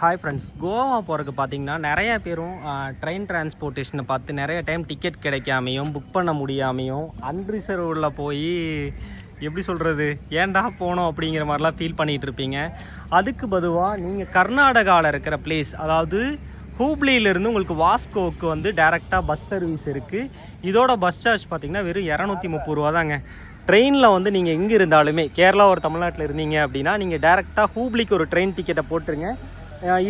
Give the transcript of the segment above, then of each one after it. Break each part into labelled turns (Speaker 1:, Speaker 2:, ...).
Speaker 1: Hi friends Goa போகிறதுக்கு பார்த்தீங்கன்னா நிறைய பேரும் ட்ரெயின் டிரான்ஸ்போர்ட்டேஷனை பார்த்து நிறைய டைம் டிக்கெட் கிடைக்காமையும் புக் பண்ண முடியாமையும் அன்ரிசர்வ்டில் போய் எப்படி சொல்கிறது ஏன்டா போனோம் அப்படிங்கிற மாதிரிலாம் ஃபீல் பண்ணிகிட்டு இருப்பீங்க. அதுக்கு பதுவாக நீங்கள் கர்நாடகாவில் இருக்கிற பிளேஸ் அதாவது ஹூப்ளியிலேருந்து உங்களுக்கு வாஸ்கோவுக்கு வந்து டேரெக்டாக பஸ் சர்வீஸ் இருக்குது இதோட பஸ் சார்ஜ் பார்த்தீங்கன்னா வெறும் இரநூத்தி முப்பது ரூபா தாங்க ட்ரெயினில் வந்து நீங்கள் எங்கே இருந்தாலுமே கேரளா ஒரு தமிழ்நாட்டில் இருந்தீங்க அப்படின்னா நீங்கள் டேரெக்டாக ஹூப்ளிக்கு ஒரு ட்ரெயின் டிக்கெட்டை போட்டுருங்க.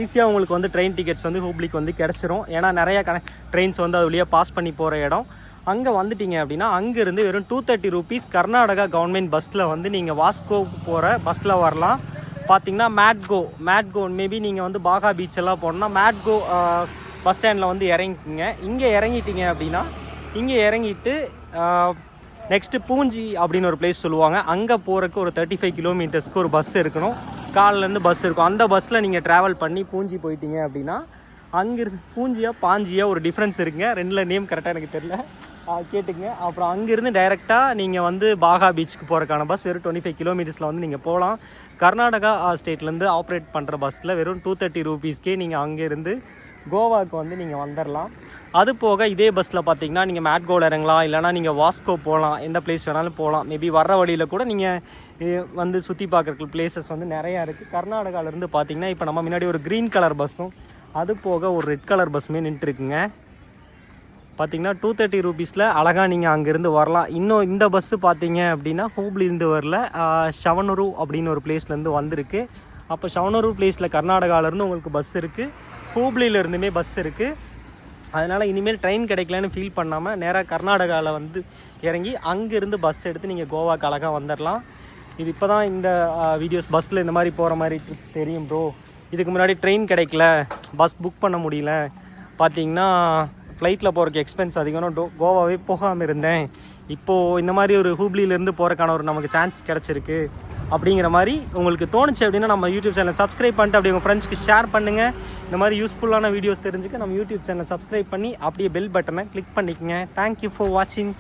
Speaker 1: ஈஸியாக உங்களுக்கு வந்து ட்ரெயின் டிக்கெட்ஸ் வந்து ஹூப்ளிக்கு வந்து கிடச்சிரும். ஏன்னா நிறைய கன ட்ரெயின்ஸ் வந்து அது வழியாக பாஸ் பண்ணி போகிற இடம். அங்கே வந்துட்டீங்க அப்படின்னா அங்கேருந்து வெறும் two thirty rupees Karnataka government பஸ்ஸில் வந்து நீங்கள் வாஸ்கோ போகிற பஸ்ஸில் வரலாம். பார்த்தீங்கன்னா மேட்கோ மேட்கோ மேபி நீங்கள் வந்து பாகா பீச் எல்லாம் போனோம்னா மேட்கோ பஸ் ஸ்டாண்டில் வந்து இறங்கிக்கிங்க. இங்கே இறங்கிட்டீங்க அப்படின்னா இங்கே இறங்கிட்டு நெக்ஸ்ட்டு பூஞ்சி அப்படின்னு ஒரு பிளேஸ் சொல்லுவாங்க. அங்கே போகிறதுக்கு ஒரு தேர்ட்டி ஃபைவ் கிலோமீட்டர்ஸ்க்கு ஒரு பஸ் இருக்கணும். காலிலேருந்து பஸ் இருக்கும். அந்த பஸ்ஸில் நீங்கள் ட்ராவல் பண்ணி பூஞ்சி போயிட்டீங்க அப்படின்னா அங்கேருந்து பூஞ்சியா பாஞ்சியா ஒரு டிஃப்ரென்ஸ் இருக்குங்க. ரெண்டில் நேம் கரெக்டாக எனக்கு தெரில கேட்டுங்க அப்புறம் அங்கேருந்து டைரெக்டாக நீங்கள் வந்து பாகா பீச்சுக்கு போகிறக்கான பஸ் வெறும் டுவெண்ட்டி ஃபைவ் கிலோமீட்டர்ஸில் வந்து நீங்கள் போகலாம். கர்நாடகா ஸ்டேட்லேருந்து ஆப்ரேட் பண்ணுற பஸ்ஸில் வெறும் டூ தேர்ட்டி ருபீஸ்க்கே நீங்கள் அங்கேருந்து கோவாவுக்கு வந்து நீங்கள் வந்துடலாம் அது போக இதே பஸ்ஸில் பார்த்தீங்கன்னா நீங்கள் மேட்கோவில் இறங்கலாம் இல்லைனா நீங்கள் வாஸ்கோ போகலாம் எந்த பிளேஸ் வேணாலும் போகலாம் மேபி வர்ற வழியில் கூட நீங்கள் வந்து சுற்றி பார்க்குற பிளேசஸ் வந்து நிறையா இருக்குது கர்நாடகாவிலேருந்து பார்த்தீங்கன்னா இப்போ நம்ம முன்னாடி ஒரு க்ரீன் கலர் பஸ்ஸும் அது போக ஒரு ரெட் கலர் பஸ்ஸுமே நின்றுருக்குங்க பார்த்தீங்கன்னா டூ தேர்ட்டி ருபீஸில் அழகாக நீங்கள் அங்கேருந்து வரலாம். இன்னும் இந்த பஸ்ஸு பார்த்தீங்க அப்படின்னா ஹூப்ளிருந்து வரல ஷவனூரு அப்படின்னு ஒரு பிளேஸ்லேருந்து வந்திருக்கு. அப்போ ஷவனூரு பிளேஸில் கர்நாடகாவிலேருந்து உங்களுக்கு பஸ் இருக்குது ஹூப்ளியிலேருந்துமே பஸ் இருக்குது அதனால் இனிமேல் ட்ரெயின் கிடைக்கலன்னு ஃபீல் பண்ணாமல் நேராக கர்நாடகாவில் வந்து இறங்கி அங்கேருந்து பஸ் எடுத்து நீங்கள் கோவாக்கு அழகாக வந்துடலாம் இது இப்போ தான் இந்த வீடியோஸ் பஸ்ஸில் இந்த மாதிரி போகிற மாதிரி ட்ரிப்ஸ் தெரியும் ப்ரோ இதுக்கு முன்னாடி ட்ரெயின் கிடைக்கல. பஸ் புக் பண்ண முடியல. பார்த்தீங்கன்னா ஃப்ளைட்டில் போகிறதுக்கு எக்ஸ்பென்ஸ் அதிகம் டோ கோவாவே போகாமல் இருந்தேன். இப்போது இந்த மாதிரி ஒரு ஹூப்ளியிலேருந்து போகிறக்கான ஒரு நமக்கு சான்ஸ் கிடச்சிருக்கு. அப்படிங்கிற மாதிரி உங்களுக்கு தோணுச்சு அப்படின்னா நம்ம யூடியூப் சேனல் சப்ஸ்கிரைப் பண்ணிட்டு அப்படி உங்கள் ஃப்ரெண்ட்ஸ்க்கு ஷேர் பண்ணுங்கள் இந்த மாதிரி யூஸ்ஃபுல்லான வீடியோஸ் தெரிஞ்சுக்க நம்ம யூடியூப் சேனல் சப்ஸ்கிரைப் பண்ணி அப்படியே பெல் பட்டனை கிளிக் பண்ணிக்கங்க. தேங்க்யூ ஃபார் வாட்சிங்